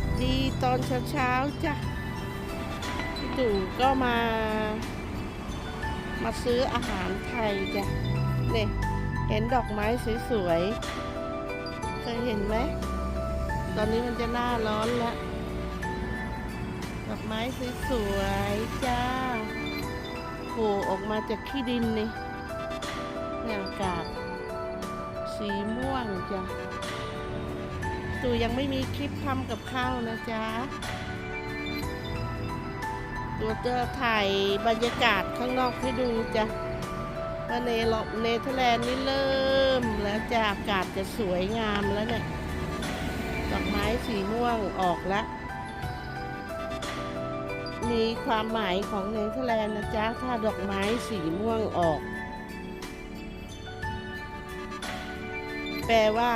วัสดีตอนเช้าๆจ้ะพี่ตู่ก็มา มาซื้ออาหารไทยจ้ะเนี่ยเห็นดอกไม้สวยๆเคยเห็นไหม ตอนนี้มันจะหน้าร้อนแล้ว ดอกไม้สวยๆจ้าโผล่ออกมาจากขี้ดินนี่เนี่ยอากาศสีม่วงจ้ะ ตู่ยังไม่มีคลิปทำกับข้าวนะจ๊ะตัวเตอร์ถ่ายบรรยากาศข้างนอกให้ดูจ้ะว่าเนลเนเธอร์แลนด์นี่เริ่ม แล้วจะอากาศจะสวยงามแล้วเนี่ยดอกไม้สีม่วงออกแล้ว มีความหมายของเนเธอร์แลนด์นะจ๊ะ ถ้าดอกไม้สีม่วงออก แปลว่า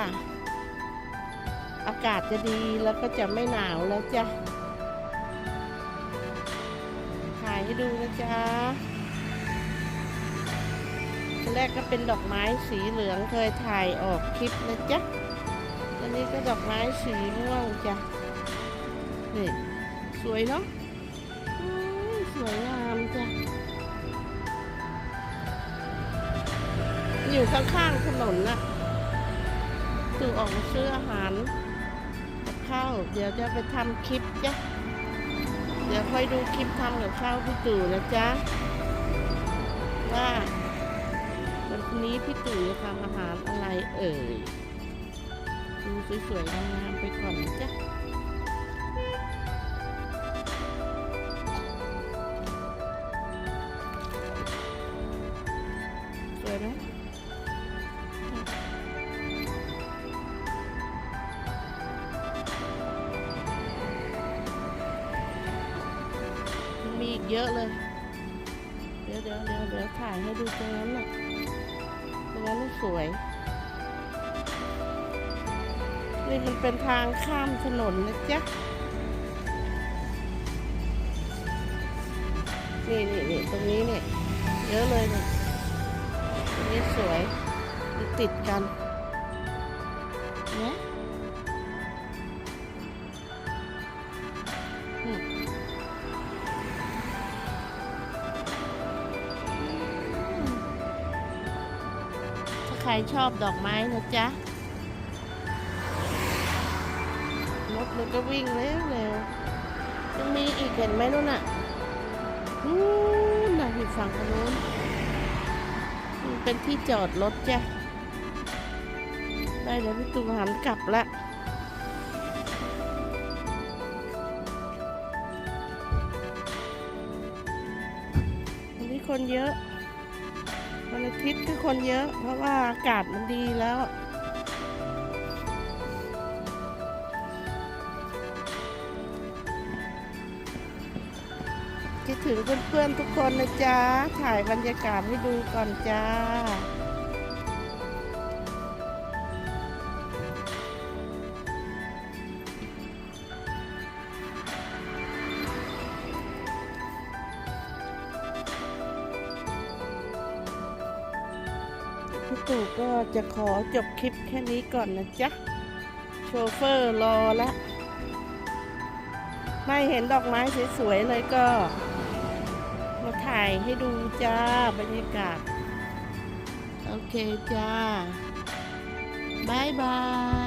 อากาศจะดีแล้วก็จะไม่หนาวแล้วจ้ะถ่ายให้ดูนะจ๊ะแรกก็เป็นดอกไม้สีเหลืองเคยถ่ายออกคลิปนะจ๊ะตอนนี้ก็ดอกไม้สีม่วงจ้ะนี่สวยเนาะสวยงามจ้ะอยู่ข้างๆถนนน่ะตู่ออกมาซื้ออาหาร ข้าว เดี๋ยวจะไปทำคลิปจ้ะ เดี๋ยวค่อยดูคลิปทำกับข้าวพี่ตู่นะจ๊ะ ว่าวันนี้พี่ตู่จะทำอาหารอะไรเอ่ย ดูสวยๆงามๆไปก่อนนะจ๊ะ มีอีกเยอะเลย เดี๋ยวเดี๋ยวเดี๋ยวเดี๋ยวถ่ายให้ดูตรงนั้นน่ะตรงนั้นสวย นี่มันเป็นทางข้ามถนนนะจ๊ะ นี่นี่นี่ตรงนี้เนี่ย เยอะเลยเนี่ยตรงนี้สวย ติดกัน เนี่ย ใครชอบดอกไม้นะจ๊ะรถมันก็วิ่งเร็วเร็วยังมีอีกเห็นไหมนู่นน่ะนู่นน่ะอยู่ฝั่งนู้นเป็นที่จอดรถจ้ะได้แล้วพี่ตูหันกลับละวันนี้คนเยอะ วันอาทิตย์ก็คนเยอะ เพราะว่าอากาศมันดีแล้ว จะถึงเพื่อนๆทุกคนนะจ๊ะ ถ่ายบรรยากาศให้ดูก่อนจ้า ตู่ก็จะขอจบคลิปแค่นี้ก่อนนะจ๊ะ โชเฟอร์รอละไม่เห็นดอกไม้สวยๆเลยก็ มาถ่ายให้ดูจ้า บรรยากาศ โอเคจ้าบายบาย